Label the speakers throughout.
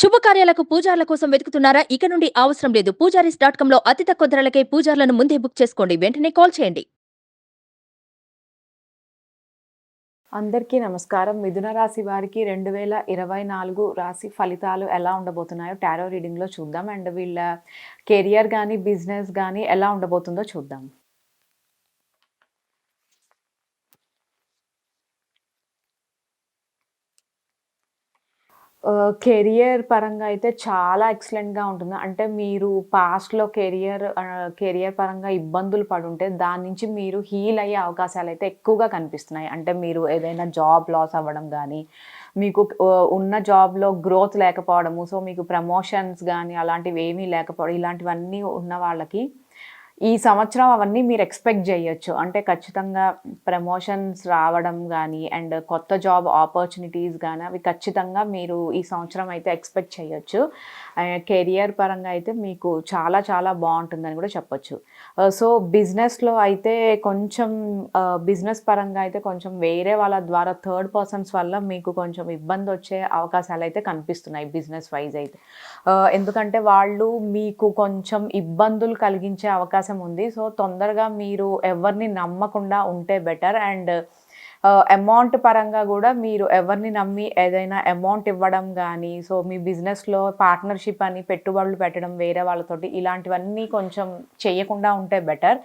Speaker 1: శుభకార్యాలకు పూజార్ల కోసం వెతుకుతున్నారా? ఇక నుండి అవసరం లేదు. పూజారీస్ డాట్ కామ్లో అతి తక్కువ ధరలకే పూజార్లను ముందే బుక్ చేసుకోండి. వెంటనే కాల్ చేయండి.
Speaker 2: అందరికీ నమస్కారం. మిథున రాశి వారికి రెండు వేల ఇరవై నాలుగు రాశి ఫలితాలు ఎలా ఉండబోతున్నాయో టారో రీడింగ్లో చూద్దాం. అండ్ వీళ్ళ కెరియర్ కానీ బిజినెస్ కానీ ఎలా ఉండబోతుందో చూద్దాం. కెరియర్ పరంగా అయితే చాలా ఎక్సలెంట్గా ఉంటుంది. అంటే మీరు పాస్ట్లో కెరియర్ కెరియర్ పరంగా ఇబ్బందులు పడుంటే దాని నుంచి మీరు హీల్ అయ్యే అవకాశాలు అయితే ఎక్కువగా కనిపిస్తున్నాయి. అంటే మీరు ఏదైనా జాబ్ లాస్ అవ్వడం కానీ మీకు ఉన్న జాబ్లో గ్రోత్ లేకపోవడము సో మీకు ప్రమోషన్స్ కానీ అలాంటివి ఏమీ లేకపోవడం ఇలాంటివన్నీ ఉన్న వాళ్ళకి ఈ సంవత్సరం అవన్నీ మీరు ఎక్స్పెక్ట్ చేయొచ్చు. అంటే ఖచ్చితంగా ప్రమోషన్స్ రావడం కానీ అండ్ కొత్త జాబ్ ఆపర్చునిటీస్ కానీ అవి ఖచ్చితంగా మీరు ఈ సంవత్సరం అయితే ఎక్స్పెక్ట్ చేయొచ్చు. కెరియర్ పరంగా అయితే మీకు చాలా చాలా బాగుంటుందని కూడా చెప్పొచ్చు. సో బిజినెస్లో అయితే కొంచెం బిజినెస్ పరంగా అయితే కొంచెం వేరే వాళ్ళ ద్వారా థర్డ్ పర్సన్స్ వల్ల మీకు కొంచెం ఇబ్బంది వచ్చే అవకాశాలు అయితే కనిపిస్తున్నాయి బిజినెస్ వైజ్ అయితే. ఎందుకంటే వాళ్ళు మీకు కొంచెం ఇబ్బందులు కలిగించే అవకాశం అవకాశం ఉంది. సో తొందరగా మీరు ఎవరిని నమ్మకుండా ఉంటే బెటర్. అండ్ అమౌంట్ పరంగా కూడా మీరు ఎవరిని నమ్మి ఏదైనా అమౌంట్ ఇవ్వడం కానీ సో మీ బిజినెస్లో పార్ట్నర్షిప్ అని పెట్టుబడులు పెట్టడం వేరే వాళ్ళతోటి ఇలాంటివన్నీ కొంచెం చేయకుండా ఉంటే బెటర్.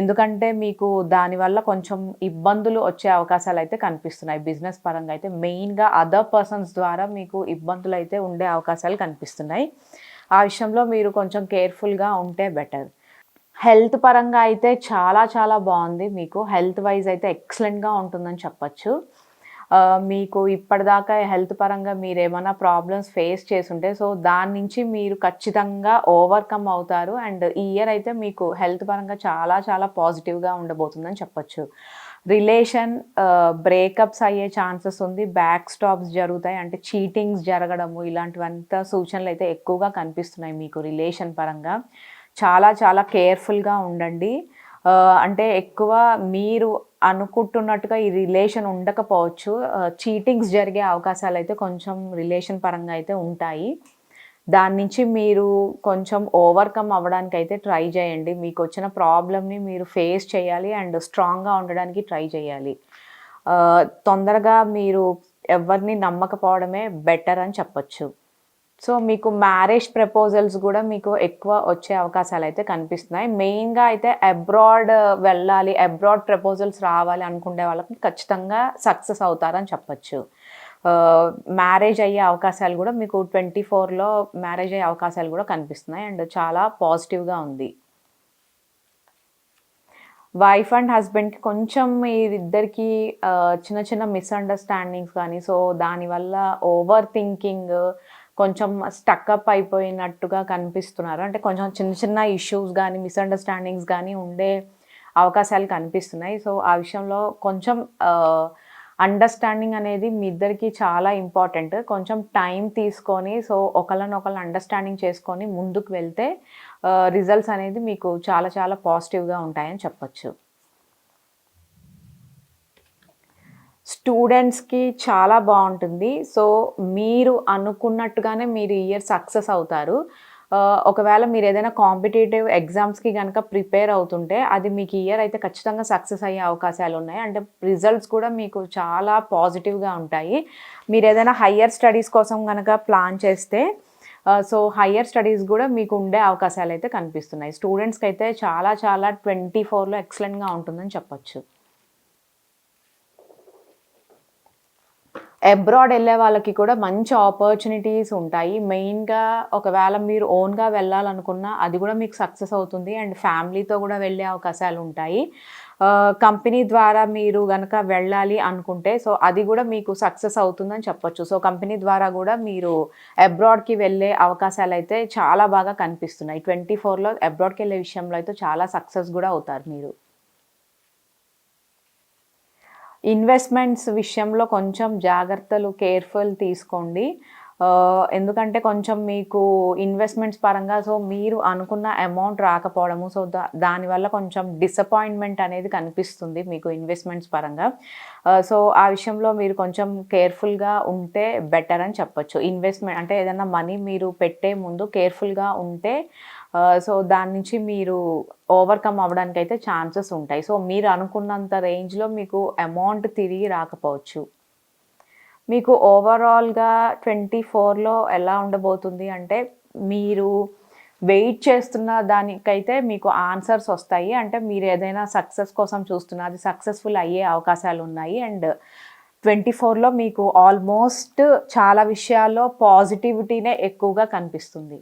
Speaker 2: ఎందుకంటే మీకు దానివల్ల కొంచెం ఇబ్బందులు వచ్చే అవకాశాలు అయితే కనిపిస్తున్నాయి. బిజినెస్ పరంగా అయితే మెయిన్గా అదర్ పర్సన్స్ ద్వారా మీకు ఇబ్బందులు అయితే ఉండే అవకాశాలు కనిపిస్తున్నాయి. ఆ విషయంలో మీరు కొంచెం కేర్ఫుల్గా ఉంటే బెటర్. హెల్త్ పరంగా అయితే చాలా చాలా బాగుంది. మీకు హెల్త్ వైజ్ అయితే ఎక్సలెంట్గా ఉంటుందని చెప్పచ్చు. మీకు ఇప్పటిదాకా హెల్త్ పరంగా మీరు ఏమైనా ప్రాబ్లమ్స్ ఫేస్ చేసుంటే సో దాని నుంచి మీరు ఖచ్చితంగా ఓవర్కమ్ అవుతారు. అండ్ ఈ ఇయర్ అయితే మీకు హెల్త్ పరంగా చాలా చాలా పాజిటివ్గా ఉండబోతుందని చెప్పచ్చు. రిలేషన్ బ్రేకప్స్ అయ్యే ఛాన్సెస్ ఉంది. బ్యాక్ స్టాప్స్ జరుగుతాయి. అంటే చీటింగ్స్ జరగడము ఇలాంటివంతా సూచనలు అయితే ఎక్కువగా కనిపిస్తున్నాయి మీకు రిలేషన్ పరంగా. చాలా చాలా కేర్ఫుల్గా ఉండండి. అంటే ఎక్కువ మీరు అనుకుంటున్నట్టుగా ఈ రిలేషన్ ఉండకపోవచ్చు. చీటింగ్స్ జరిగే అవకాశాలు అయితే కొంచెం రిలేషన్ పరంగా అయితే ఉంటాయి. దాని నుంచి మీరు కొంచెం ఓవర్కమ్ అవ్వడానికి అయితే ట్రై చేయండి. మీకు వచ్చిన ప్రాబ్లమ్ని మీరు ఫేస్ చేయాలి అండ్ స్ట్రాంగ్గా ఉండడానికి ట్రై చేయాలి. తొందరగా మీరు ఎవరిని నమ్మకపోవడమే బెటర్ అని చెప్పొచ్చు. సో మీకు మ్యారేజ్ ప్రపోజల్స్ కూడా మీకు ఎక్కువ వచ్చే అవకాశాలు అయితే కనిపిస్తున్నాయి మెయిన్గా అయితే అబ్రాడ్ వెళ్ళాలి అబ్రాడ్ ప్రపోజల్స్ రావాలి అనుకునే వాళ్ళకి ఖచ్చితంగా సక్సెస్ అవుతారని చెప్పచ్చు. మ్యారేజ్ uh, అయ్యే అవకాశాలు కూడా మీకు ట్వంటీ ఫోర్లో మ్యారేజ్ అయ్యే అవకాశాలు కూడా కనిపిస్తున్నాయి. అండ్ చాలా పాజిటివ్గా ఉంది. వైఫ్ అండ్ హస్బెండ్కి కొంచెం ఇద్దరికి uh, చిన్న చిన్న మిస్అండర్స్టాండింగ్స్ కానీ సో దానివల్ల ఓవర్ థింకింగ్ కొంచెం స్టక్అప్ అయిపోయినట్టుగా కనిపిస్తున్నారు. అంటే కొంచెం చిన్న చిన్న ఇష్యూస్ కానీ మిస్అండర్స్టాండింగ్స్ కానీ ఉండే అవకాశాలు కనిపిస్తున్నాయి. సో ఆ విషయంలో కొంచెం అండర్స్టాండింగ్ అనేది మీ ఇద్దరికి చాలా ఇంపార్టెంట్ కొంచెం టైం తీసుకొని సో ఒకళ్ళనొకళ్ళు అండర్స్టాండింగ్ చేసుకొని ముందుకు వెళ్తే రిజల్ట్స్ అనేది మీకు చాలా చాలా పాజిటివ్గా ఉంటాయని చెప్పొచ్చు. స్టూడెంట్స్కి చాలా బాగుంటుంది. సో మీరు అనుకున్నట్టుగానే మీరు ఇయర్ సక్సెస్ అవుతారు. ఒకవేళ మీరు ఏదైనా కాంపిటేటివ్ ఎగ్జామ్స్కి కనుక ప్రిపేర్ అవుతుంటే అది మీకు ఇయర్ అయితే ఖచ్చితంగా సక్సెస్ అయ్యే అవకాశాలు ఉన్నాయి. అంటే రిజల్ట్స్ కూడా మీకు చాలా పాజిటివ్గా ఉంటాయి. మీరు ఏదైనా హయ్యర్ స్టడీస్ కోసం కనుక ప్లాన్ చేస్తే సో హయ్యర్ స్టడీస్ కూడా మీకు ఉండే అవకాశాలు అయితే కనిపిస్తున్నాయి. స్టూడెంట్స్కి అయితే చాలా చాలా ట్వంటీ ఫోర్లో ఎక్సలెంట్గా ఉంటుందని చెప్పొచ్చు. అబ్రాడ్ వెళ్ళే వాళ్ళకి కూడా మంచి ఆపర్చునిటీస్ ఉంటాయి. మెయిన్గా ఒకవేళ మీరు ఓన్గా వెళ్ళాలనుకున్నా అది కూడా మీకు సక్సెస్ అవుతుంది అండ్ ఫ్యామిలీతో కూడా వెళ్ళే అవకాశాలు ఉంటాయి. కంపెనీ ద్వారా మీరు కనుక వెళ్ళాలి అనుకుంటే సో అది కూడా మీకు సక్సెస్ అవుతుందని చెప్పొచ్చు. సో కంపెనీ ద్వారా కూడా మీరు అబ్రాడ్కి వెళ్ళే అవకాశాలు అయితే చాలా బాగా కనిపిస్తున్నాయి. ట్వంటీ ఫోర్లో అబ్రాడ్కి వెళ్ళే విషయంలో అయితే చాలా సక్సెస్ కూడా అవుతారు మీరు. ఇన్వెస్ట్మెంట్స్ విషయంలో కొంచెం జాగ్రత్తలు కేర్ఫుల్ తీసుకోండి. ఎందుకంటే కొంచెం మీకు ఇన్వెస్ట్మెంట్స్ పరంగా సో మీరు అనుకున్న అమౌంట్ రాకపోవడము సో దా దానివల్ల కొంచెం డిసప్పాయింట్మెంట్ అనేది కనిపిస్తుంది మీకు ఇన్వెస్ట్మెంట్స్ పరంగా. సో ఆ విషయంలో మీరు కొంచెం కేర్ఫుల్గా ఉంటే బెటర్ అని చెప్పొచ్చు. ఇన్వెస్ట్మెంట్ అంటే ఏదైనా మనీ మీరు పెట్టే ముందు కేర్ఫుల్గా ఉంటే సో దాని నుంచి మీరు ఓవర్కమ్ అవ్వడానికి అయితే ఛాన్సెస్ ఉంటాయి. సో మీరు అనుకున్నంత రేంజ్లో మీకు అమౌంట్ తిరిగి రాకపోవచ్చు. మీకు ఓవరాల్గా ట్వంటీ ఫోర్లో ఎలా ఉండబోతుంది అంటే మీరు వెయిట్ చేస్తున్న దానికైతే మీకు ఆన్సర్స్ వస్తాయి. అంటే మీరు ఏదైనా సక్సెస్ కోసం చూస్తున్న అది సక్సెస్ఫుల్ అయ్యే అవకాశాలు ఉన్నాయి. అండ్ ట్వంటీ ఫోర్లో మీకు ఆల్మోస్ట్ చాలా విషయాల్లో పాజిటివిటీనే ఎక్కువగా కనిపిస్తుంది.